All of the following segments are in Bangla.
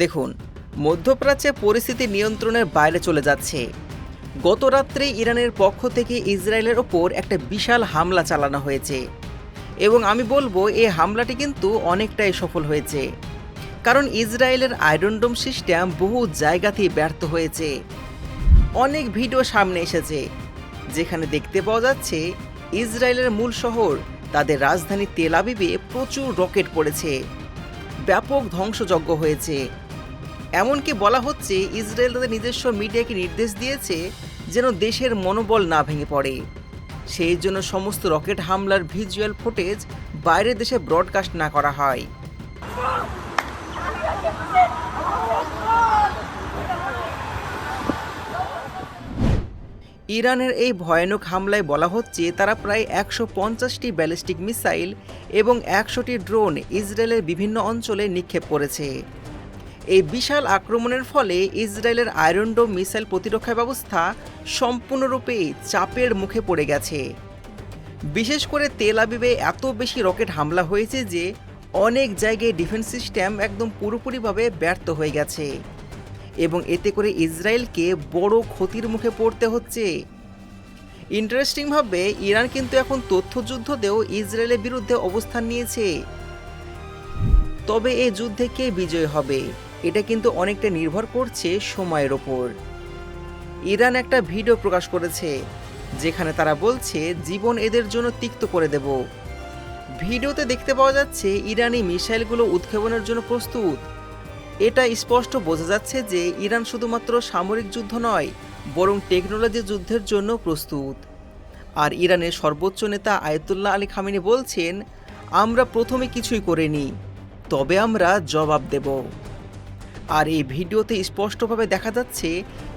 দেখুন, মধ্যপ্রাচ্যে পরিস্থিতি নিয়ন্ত্রণের বাইরে চলে যাচ্ছে। গত রাত্রে ইরানের পক্ষ থেকে ইসরায়েলের ওপর একটা বিশাল হামলা চালানো হয়েছে এবং আমি বলব এই হামলাটি কিন্তু অনেকটাই সফল হয়েছে। কারণ ইসরায়েলের আয়রনডোম সিস্টেম বহু জায়গাতেই ব্যর্থ হয়েছে। অনেক ভিডিও সামনে এসেছে, যেখানে দেখতে পাওয়া যাচ্ছে, ইসরায়েলের মূল শহর, তাদের রাজধানী তেল আবিবে প্রচুর রকেট পড়েছে। ব্যাপক ধ্বংসযজ্ঞ হয়েছে। এমনকি বলা হচ্ছে ইসরায়েল তাদের নিজস্ব মিডিয়াকে নির্দেশ দিয়েছে যেন দেশের মনোবল না ভেঙে পড়ে। সেই জন্য সমস্ত রকেট হামলার ভিজুয়াল ফুটেজ বাইরের দেশে ব্রডকাস্ট না করা হয়। ইরানের এই ভয়ানক হামলায় বলা হচ্ছে তারা প্রায় একশো পঞ্চাশটি ব্যালিস্টিক মিসাইল এবং একশোটি ড্রোন ইসরায়েলের বিভিন্ন অঞ্চলে নিক্ষেপ করেছে। এই বিশাল আক্রমণের ফলে ইসরায়েলের আয়রনডোম মিসাইল প্রতিরক্ষা ব্যবস্থা সম্পূর্ণরূপে চাপের মুখে পড়ে গেছে। বিশেষ করে তেল আবিবে এত বেশি রকেট হামলা হয়েছে যে অনেক জায়গায় ডিফেন্স সিস্টেম একদম পুরোপুরিভাবে ব্যর্থ হয়ে গেছে। এবং এতে করে ইসরায়েলকে বড় ক্ষতির মুখে পড়তে হচ্ছে। ইন্টারেস্টিংভাবে ইরান কিন্তু এখন তথ্যযুদ্ধতেও ইসরায়েলের বিরুদ্ধে অবস্থান নিয়েছে। তবে এই যুদ্ধে কে বিজয় হবে? এটা কিন্তু অনেকটা নির্ভর করছে সময়ের ওপর। ইরান একটা ভিডিও প্রকাশ করেছে, যেখানে তারা বলছে, জীবন এদের জন্য তিক্ত করে দেব। ভিডিওতে দেখতে পাওয়া যাচ্ছে, ইরানি মিসাইলগুলো উৎক্ষেপণের জন্য প্রস্তুত। এটা স্পষ্ট বোঝা যাচ্ছে যে ইরান শুধুমাত্র সামরিক যুদ্ধ নয়, বরং টেকনোলজি যুদ্ধের জন্য প্রস্তুত। আর ইরানের সর্বোচ্চ নেতা আয়তুল্লাহ আলী খামিনি বলছেন, আমরা প্রথমে কিছুই করিনি, তবে আমরা জবাব দেব। আর এই ভিডিওতে স্পষ্টভাবে দেখা যাচ্ছে,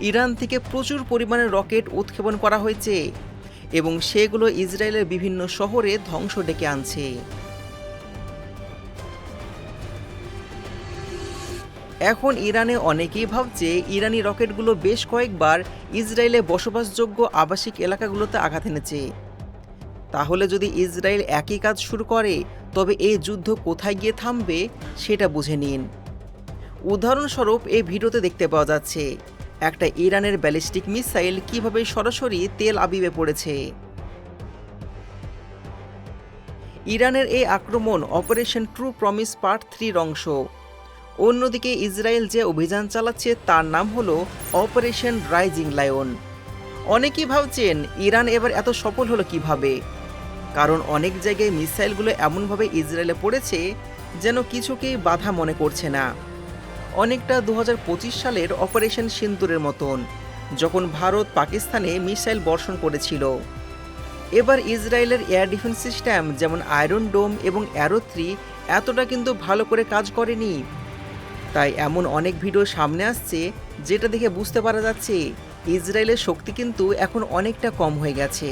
ইরান থেকে প্রচুর পরিমাণে রকেট উৎক্ষেপণ করা হয়েছে এবং সেগুলো ইসরায়েলের বিভিন্ন শহরে ধ্বংস ডেকে আনছে। এখন ইরানে অনেকেই ভাবছে, ইরানি রকেটগুলো বেশ কয়েকবার ইসরায়েলে বসবাসযোগ্য আবাসিক এলাকাগুলোতে আঘাত এনেছে। তাহলে যদি ইসরায়েল একই কাজ শুরু করে, তবে এই যুদ্ধ কোথায় গিয়ে থামবে, সেটা বুঝে নিন। উদাহরণস্বরূপ এই ভিডিওতে দেখতে পাওয়া যাচ্ছে, একটা ইরানের ব্যালিস্টিক মিসাইল কীভাবে সরাসরি তেল আবিবে পড়েছে। ইরানের এই আক্রমণ অপারেশন ট্রু প্রমিস পার্ট থ্রির অংশ। অন্যদিকে ইসরায়েল যে অভিযান চালাচ্ছে তার নাম হলো অপারেশন রাইজিং লায়ন। অনেকেই ভাবছেন ইরান এবার এত সফল হলো কীভাবে? কারণ অনেক জায়গায় মিসাইলগুলো এমনভাবে ইসরায়েলে পড়েছে যেন কিছুকেই বাধা মনে করছে না। অনেকটা দু হাজার পঁচিশ সালের অপারেশন সিন্দুরের মতন, যখন ভারত পাকিস্তানে মিসাইল বর্ষণ করেছিল। এবার ইসরায়েলের এয়ার ডিফেন্স সিস্টেম, যেমন আয়রন ডোম এবং অ্যারো থ্রি, এতটা কিন্তু ভালো করে কাজ করেনি। তাই এমন অনেক ভিডিও সামনে আসছে, যেটা দেখে বুঝতে পারা যাচ্ছে, ইসরায়েলের শক্তি কিন্তু এখন অনেকটা কম হয়ে গেছে।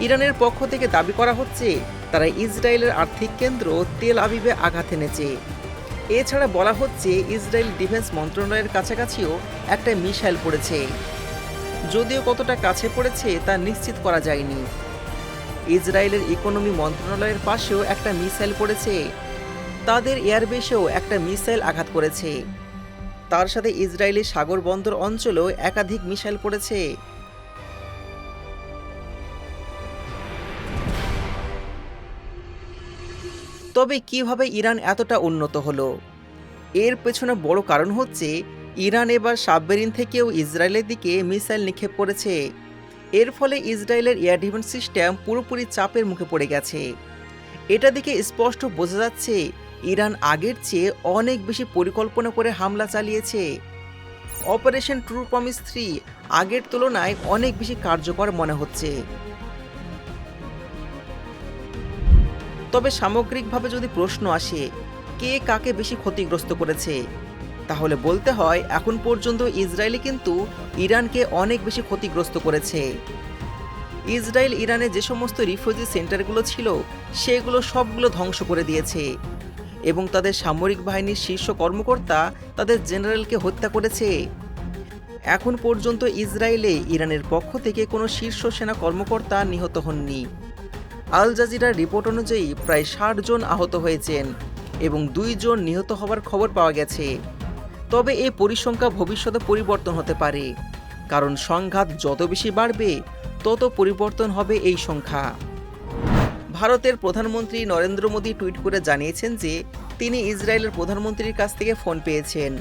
ইরানের পক্ষ থেকে দাবি করা হচ্ছে, তারা ইসরায়েলের আর্থিক কেন্দ্র তেল আবিবে আঘাত এনেছে। এছাড়া বলা হচ্ছে, ইসরায়েল ডিফেন্স মন্ত্রণালয়ের কাছাকাছিও একটা মিসাইল পড়েছে। যদিও কতটা কাছে পড়েছে, তা নিশ্চিত করা যায়নি। ইসরায়েলের ইকোনমি মন্ত্রণালয়ের পাশেও একটা মিসাইল পড়েছে। তাদের এয়ারবেসেও একটা মিসাইল আঘাত করেছে। তার সাথে ইসরায়েলি সাগর বন্দর অঞ্চলেও একাধিক মিসাইল পড়েছে। তবে কীভাবে ইরান এতটা উন্নত হলো? এর পেছনে বড় কারণ হচ্ছে, ইরান এবার সাবমেরিন থেকেও ইসরায়েলের দিকে মিসাইল নিক্ষেপ করেছে। এর ফলে ইসরায়েলের এয়ার ডিফেন্স সিস্টেম পুরোপুরি চাপের মুখে পড়ে গেছে। এটা দেখে স্পষ্ট বোঝা যাচ্ছে, ইরান আগের চেয়ে অনেক বেশি পরিকল্পনা করে হামলা চালিয়েছে। অপারেশন ট্রু প্রমিস থ্রি আগের তুলনায় অনেক বেশি কার্যকর মনে হচ্ছে। তবে সামগ্রিকভাবে যদি প্রশ্ন আসে, কে কাকে বেশি ক্ষতিগ্রস্ত করেছে? তাহলে বলতে হয়, এখন পর্যন্ত ইসরায়েলি কিন্তু ইরানকে অনেক বেশি ক্ষতিগ্রস্ত করেছে। ইসরায়েল ইরানে যে সমস্ত রিফিউজি সেন্টারগুলো ছিল, সেগুলো সবগুলো ধ্বংস করে দিয়েছে। এবং তাদের সামরিক বাহিনীর শীর্ষ কর্মকর্তা তাদের জেনারেলকে হত্যা করেছে। এখন পর্যন্ত ইসরায়েলে ইরানের পক্ষ থেকে কোনো শীর্ষ সেনা কর্মকর্তা নিহত হননি। আল জাজিরার রিপোর্ট অনুযায়ী প্রায় ষাট জন আহত হয়েছেন এবং দুইজন নিহত হওয়ার খবর পাওয়া গেছে। তবে এই পরিসংখ্যা ভবিষ্যতে পরিবর্তন হতে পারে। কারণ সংঘাত যত বেশি বাড়বে, তত পরিবর্তন হবে এই সংখ্যা। ভারতের প্রধানমন্ত্রী নরেন্দ্র মোদী টুইট করে জানিয়েছেন যে, তিনি ইসরায়েলের প্রধানমন্ত্রীর কাছ থেকে ফোন পেয়েছেন।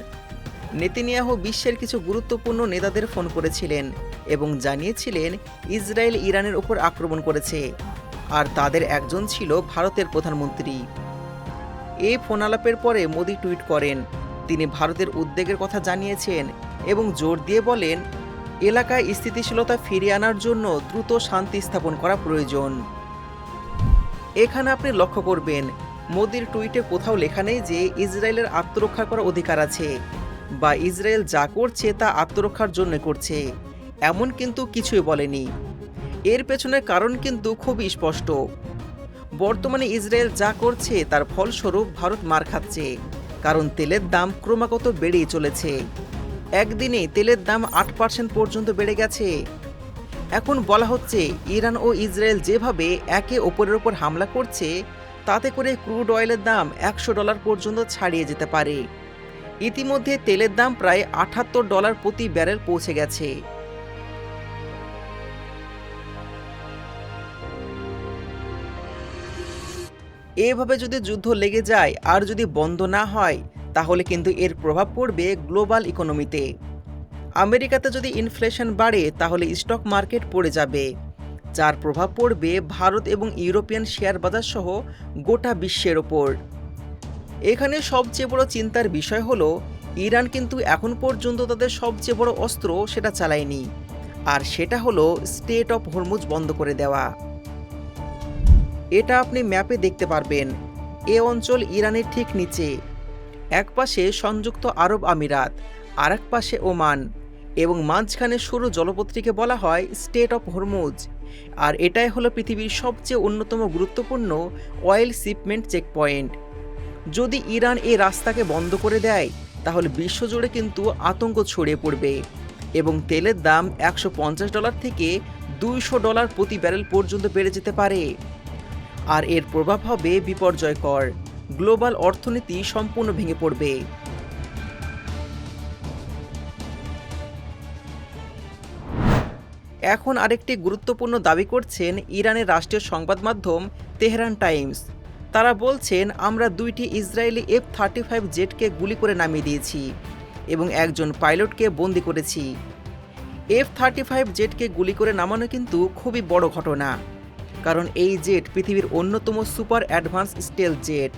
নেতিনিয়াহু বিশ্বের কিছু গুরুত্বপূর্ণ নেতাদের ফোন করেছিলেন এবং জানিয়েছিলেন, ইসরায়েল ইরানের উপর আক্রমণ করেছে। আর তাদের একজন ছিল ভারতের প্রধানমন্ত্রী। এই ফোন আলাপের পরে মোদী টুইট করেন, তিনি ভারতের উদ্বেগের কথা জানিয়েছেন এবং জোর দিয়ে বলেন, এলাকায় স্থিতিশীলতা ফিরিয়ে আনার জন্য দ্রুত শান্তি স্থাপন করা প্রয়োজন। এখানে আপনি লক্ষ্য করবেন, মোদির টুইটে কোথাও লেখা নেই যে ইসরায়েলের আত্মরক্ষা করার অধিকার আছে বা ইসরায়েল যা করছে তা আত্মরক্ষার জন্য করছে। এমন কিন্তু কিছুই বলেনি। এর পেছনের কারণ কিন্তু খুবই স্পষ্ট। বর্তমানে ইসরায়েল যা করছে তার ফলস্বরূপ ভারত মার খাচ্ছে, কারণ তেলের দাম ক্রমাগত বেড়েই চলেছে। একদিনে তেলের দাম আট পার্সেন্ট পর্যন্ত বেড়ে গেছে। এখন বলা হচ্ছে, ইরান ও ইসরায়েল যেভাবে একে অপরের ওপর হামলা করছে, তাতে করে ক্রুড অয়েলের দাম একশো ডলার পর্যন্ত ছাড়িয়ে যেতে পারে। ইতিমধ্যে তেলের দাম প্রায় আটাত্তর ডলার প্রতি ব্যারেল পৌঁছে গেছে। এভাবে যদি যুদ্ধ লেগে যায় আর যদি বন্ধ না হয়, তাহলে কিন্তু এর প্রভাব পড়বে গ্লোবাল ইকোনমিতে। আমেরিকাতে যদি ইনফ্লেশন বাড়ে, তাহলে স্টক মার্কেট পড়ে যাবে। যার প্রভাব পড়বে ভারত এবং ইউরোপিয়ান শেয়ার বাজার সহ গোটা বিশ্বের ওপর। এখানে সবচেয়ে বড় চিন্তার বিষয় হলো, ইরান কিন্তু এখন পর্যন্ত তাদের সবচেয়ে বড় অস্ত্র সেটা চালায়নি। আর সেটা হলো স্টেট অফ হরমুজ বন্ধ করে দেওয়া। এটা আপনি ম্যাপে দেখতে পারবেন। এ অঞ্চল ইরানের ঠিক নিচে। এক পাশে সংযুক্ত আরব আমিরাত আর এক পাশে ওমান এবং মাঝখানে সরু জলপথটিকে বলা হয় স্টেট অফ হরমুজ। আর এটাই হলো পৃথিবীর সবচেয়ে অন্যতম গুরুত্বপূর্ণ অয়েল শিপমেন্ট চেকপয়েন্ট। যদি ইরান এই রাস্তাকে বন্ধ করে দেয়, তাহলে বিশ্বজুড়ে কিন্তু আতঙ্ক ছড়িয়ে পড়বে এবং তেলের দাম একশো পঞ্চাশ ডলার থেকে দুইশো ডলার প্রতি ব্যারেল পর্যন্ত বেড়ে যেতে পারে। আর এর প্রভাব হবে বিপর্যয়কর। গ্লোবাল অর্থনীতি সম্পূর্ণ ভেঙে পড়বে। এখন আরেকটি গুরুত্বপূর্ণ দাবি করছেন ইরানের রাষ্ট্রীয় সংবাদ মাধ্যম তেহরান টাইমস। তারা বলছেন, আমরা দুইটি ইসরায়েলি এফ থার্টি ফাইভ জেটকে গুলি করে নামিয়ে দিয়েছি এবং একজন পাইলটকে বন্দি করেছি। এফ থার্টি ফাইভ জেটকে গুলি করে নামানো কিন্তু খুবই বড় ঘটনা। কারণ এই জেট পৃথিবীর অন্যতম সুপার অ্যাডভান্স স্টেল জেট।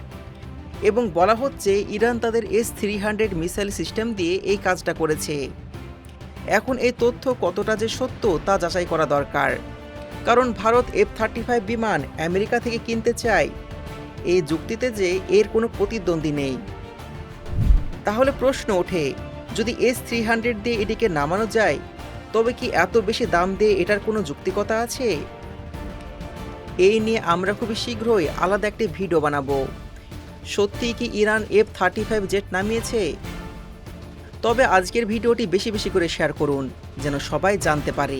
এবং বলা হচ্ছে, ইরান তাদের S three hundred missile system দিয়ে এই কাজটা করেছে। এখন এই তথ্য কতটা যে সত্য, তা যাচাই করা দরকার। কারণ ভারত এফ থার্টি ফাইভ বিমান আমেরিকা থেকে কিনতে চায়। এই যুক্তিতে যে এর কোনো প্রতিদ্বন্দ্বী নেই। তাহলে প্রশ্ন ওঠে, যদি এস থ্রি হান্ড্রেড দিয়ে এটিকে নামানো যায়, তবে কি এত বেশি দাম দিয়ে এটার কোনো যুক্তিকতা আছে? এই নিয়ে আমরা খুবই শীঘ্রই আলাদা একটি ভিডিও বানাবো। সত্যি কি Iran F thirty five jet নামিয়েছে? তবে আজকের ভিডিওটি বেশি বেশি করে শেয়ার করুন, যেন সবাই জানতে পারে।